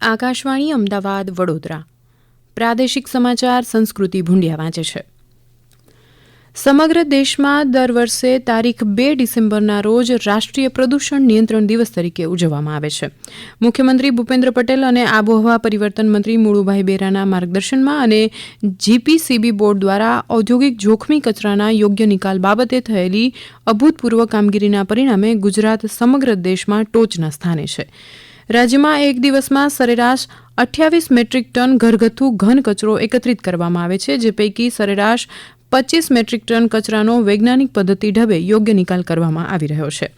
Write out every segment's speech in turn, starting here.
આકાશવાણી અમદાવાદ, વડોદરા. પ્રાદેશિક સમાચાર સંસ્કૃતિ ભૂંડિયા વાંચે છે. સમગ્ર દેશમાં દર વર્ષે તારીખ બે ડિસેમ્બરના રોજ રાષ્ટ્રીય પ્રદૂષણ નિયંત્રણ દિવસ તરીકે ઉજવવામાં આવે છે. મુખ્યમંત્રી ભૂપેન્દ્ર પટેલ અને આબોહવા પરિવર્તન મંત્રી મુળુભાઈ બેરાના માર્ગદર્શનમાં અને જીપીસીબી બોર્ડ દ્વારા ઔદ્યોગિક જોખમી કચરાના યોગ્ય નિકાલ બાબતે થયેલી અભૂતપૂર્વ કામગીરીના પરિણામે ગુજરાત સમગ્ર દેશમાં ટોચના સ્થાને છે. રાજ્યમાં એક દિવસમાં સરેરાશ અઠ્યાવીસ મેટ્રિક ટન ઘરગથ્થુ ઘન કચરો એકત્રિત કરવામાં આવે છે, જે પૈકી સરેરાશ પચીસ મેટ્રિક ટન કચરાનો વૈજ્ઞાનિક પદ્ધતિ ઢબે યોગ્ય નિકાલ કરવામાં આવી રહ્યો છે.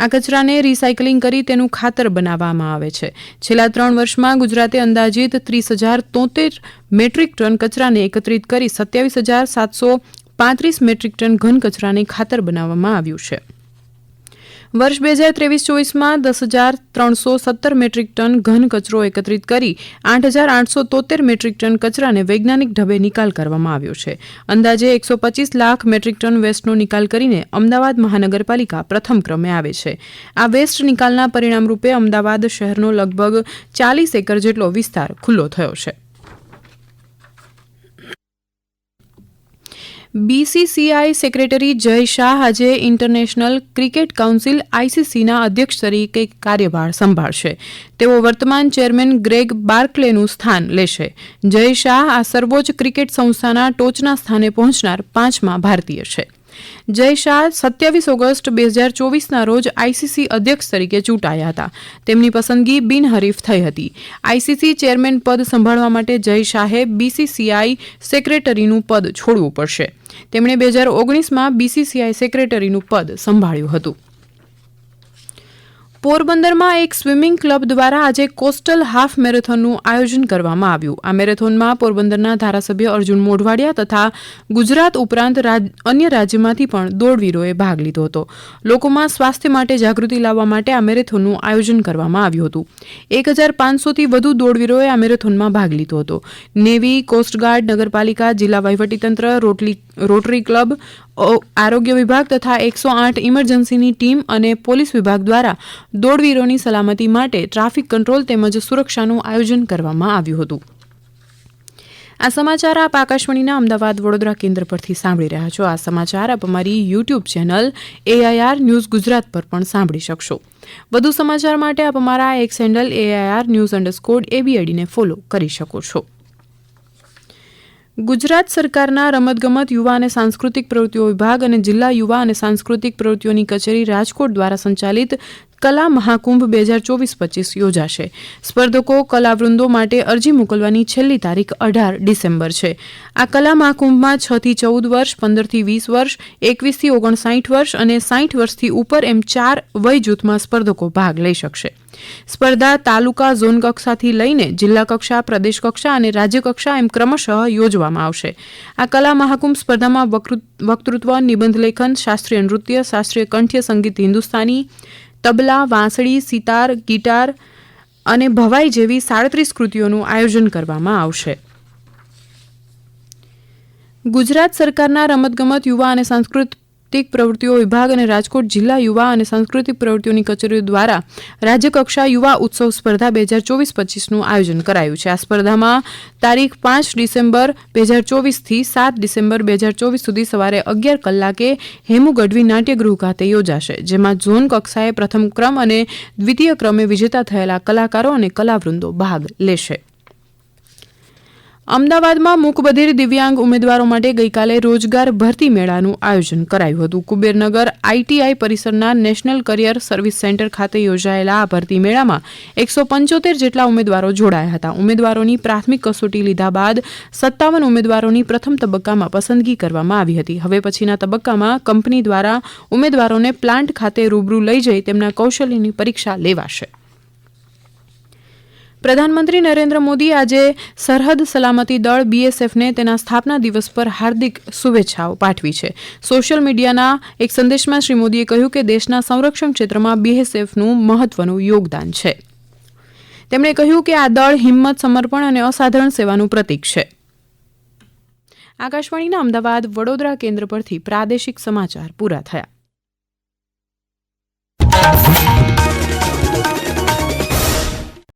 આ કચરાને રિસાયકલિંગ કરી તેનું ખાતર બનાવવામાં આવે છે. છેલ્લા ત્રણ વર્ષમાં ગુજરાતે અંદાજિત ત્રીસ હજાર તોતેર મેટ્રિક ટન કચરાને એકત્રિત કરી સત્યાવીસ હજાર સાતસો પાંત્રીસ મેટ્રિક ટન ઘન કચરાને ખાતર બનાવવામાં આવ્યું છે. વર્ષ બે હજાર ત્રેવીસ ચોવીસમાં દસ હજાર ત્રણસો સત્તર મેટ્રિક ટન ઘન કચરો એકત્રિત કરી આઠ હજાર આઠસો તોતેર મેટ્રિક ટન કચરાને વૈજ્ઞાનિક ઢબે નિકાલ કરવામાં આવ્યો છે. અંદાજે એકસો પચીસ લાખ મેટ્રિક ટન વેસ્ટનો નિકાલ કરીને અમદાવાદ મહાનગરપાલિકા પ્રથમ ક્રમે આવે છે. આ વેસ્ટ નિકાલના પરિણામરૂપે અમદાવાદ શહેરનો લગભગ ચાલીસ એકર જેટલો વિસ્તાર ખુલ્લો થયો છે. બીસીસીઆઈ સેક્રેટરી જય શાહ આજે ઇન્ટરનેશનલ ક્રિકેટ કાઉન્સિલ આઈસીસીના અધ્યક્ષ તરીકે કાર્યભાર સંભાળશે. તેઓ વર્તમાન ચેરમેન ગ્રેગ બાર્કલેનું સ્થાન લેશે. જય શાહ આ સર્વોચ્ચ ક્રિકેટ સંસ્થાના ટોચના સ્થાને પહોંચનાર પાંચમા ભારતીય છે. જય શાહ સત્યાવીસ ઓગસ્ટ બે હજાર ચોવીસના રોજ આઈસીસી અધ્યક્ષ તરીકે ચૂંટાયા હતા. તેમની પસંદગી બિનહરીફ થઈ હતી. આઈસીસી ચેરમેન પદ સંભાળવા માટે જય શાહે બીસીસીઆઈ સેક્રેટરીનું પદ છોડવું પડશે. તેમણે બે હજાર ઓગણીસમાં બીસીસીઆઈ સેક્રેટરીનું પદ સંભાળ્યું હતું. પોરબંદરમાં એક સ્વિમિંગ ક્લબ દ્વારા આજે કોસ્ટલ હાફ મેરેથોનનું આયોજન કરવામાં આવ્યું. આ મેરેથોનમાં પોરબંદરના ધારાસભ્ય અર્જુન મોઢવાડિયા તથા ગુજરાત ઉપરાંત અન્ય રાજ્યમાંથી પણ દોડવીરોએ ભાગ લીધો હતો. લોકોમાં સ્વાસ્થ્ય માટે જાગૃતિ લાવવા માટે આ મેરેથોનનું આયોજન કરવામાં આવ્યું હતું. એક હજાર પાંચસોથી વધુ દોડવીરોએ આ મેરેથોનમાં ભાગ લીધો હતો. નેવી, કોસ્ટગાર્ડ, નગરપાલિકા, જિલ્લા વહીવટીતંત્ર, રોટલી, રોટરી ક્લબ આરોગ્ય વિભાગ તથા એકસો આઠ ઇમરજન્સીની ટીમ અને પોલીસ વિભાગ દ્વારા દોડવીરોની સલામતી માટે ટ્રાફિક કંટ્રોલ તેમજ સુરક્ષાનું આયોજન કરવામાં આવ્યું હતું. આ સમાચાર આપ આકાશવાણીના અમદાવાદ વડોદરા કેન્દ્ર પરથી સાંભળી રહ્યા છો. આ સમાચાર આપ અમારી YouTube channel AIR news Gujarat પર પણ સાંભળી શકશો. વધુ સમાચાર માટે આપ અમારા X handle AIR news underscore એબીઆઈડીને follow કરી શકો છો. ગુજરાત સરકારના રમતગમત યુવા અને સાંસ્કૃતિક પ્રવૃત્તિઓ વિભાગ અને જિલ્લા યુવા અને સાંસ્કૃતિક પ્રવૃત્તિઓની કચેરી રાજકોટ દ્વારા સંચાલિત કલા મહાકુંભ બે હજાર ચોવીસ પચીસ યોજાશે. સ્પર્ધકો, કલાવૃંદો માટે અરજી મોકલવાની છેલ્લી તારીખ અઢાર ડિસેમ્બર છે. આ કલા મહાકુંભમાં છ થી ચૌદ વર્ષ પંદરથી વીસ વર્ષ એકવીસથી ઓગણસાઠ વર્ષ અને સાઠ વર્ષથી ઉપર એમ ચાર વય જૂથમાં સ્પર્ધકો ભાગ લઈ શકશે. સ્પર્ધા તાલુકા ઝોન કક્ષાથી લઈને જિલ્લા કક્ષા, પ્રદેશ કક્ષા અને રાજ્ય કક્ષા એમ ક્રમશઃ યોજવામાં આવશે. આ કલા મહાકુંભ સ્પર્ધામાં વક્તૃત્વ, નિબંધ લેખન, શાસ્ત્રીય નૃત્ય, શાસ્ત્રીય કંઠ્ય, સંગીત હિન્દુસ્તાની, તબલા, વાંસળી, સિતાર, ગિટાર અને ભવાઈ જેવી સાડત્રીસ કૃતિઓનું આયોજન કરવામાં આવશે. ગુજરાત સરકારના રમતગમત, યુવા અને સાંસ્કૃતિક સાંસ્કૃતિક પ્રવૃત્તિઓ વિભાગ અને રાજકોટ જિલ્લા યુવા અને સાંસ્કૃતિક પ્રવૃત્તિઓની કચેરીઓ દ્વારા રાજ્યકક્ષા યુવા ઉત્સવ સ્પર્ધા બે હજાર ચોવીસ પચીસનું આયોજન કરાયું છે. આ સ્પર્ધામાં તારીખ પાંચ ડિસેમ્બર બે હજાર ચોવીસથી સાત ડિસેમ્બર બે હજાર ચોવીસ સુધી સવારે અગિયાર કલાકે હેમુ ગઢવી નાટ્યગૃહ ખાતે યોજાશે, જેમાં ઝોન કક્ષાએ પ્રથમ ક્રમ અને દ્વિતીય ક્રમે વિજેતા થયેલા કલાકારો અને કલાવૃંદો ભાગ લેશે. અમદાવાદમાં મૂકબધિર દિવ્યાંગ ઉમેદવારો માટે ગઈકાલે રોજગાર ભરતી મેળાનું આયોજન કરાયું હતું. કુબેરનગર આઈટીઆઈ પરિસરના નેશનલ કરિયર સર્વિસ સેન્ટર ખાતે યોજાયેલા આ ભરતી મેળામાં એકસો પંચોતેર જેટલા ઉમેદવારો જોડાયા હતા. ઉમેદવારોની પ્રાથમિક કસોટી લીધા બાદ સત્તાવન ઉમેદવારોની પ્રથમ તબક્કામાં પસંદગી કરવામાં આવી હતી. હવે પછીના તબક્કામાં કંપની દ્વારા ઉમેદવારોને પ્લાન્ટ ખાતે રૂબરૂ લઈ જઈ તેમના કૌશલ્યની પરીક્ષા લેવાશે. પ્રધાનમંત્રી નરેન્દ્ર મોદી આજે સરહદ સલામતી દળ બીએસએફને તેના સ્થાપના દિવસ પર હાર્દિક શુભેચ્છાઓ પાઠવી છે. સોશિયલ મીડિયાના એક સંદેશમાં શ્રી મોદીએ કહ્યું કે દેશના સંરક્ષણ ક્ષેત્રમાં બીએસએફનું મહત્વનું યોગદાન છે. તેમણે કહ્યું કે આ દળ હિંમત, સમર્પણ અને અસાધારણ સેવાનું પ્રતીક છે. આકાશવાણીના અમદાવાદ વડોદરા કેન્દ્ર પરથી પ્રાદેશિક સમાચાર પૂરા થયા.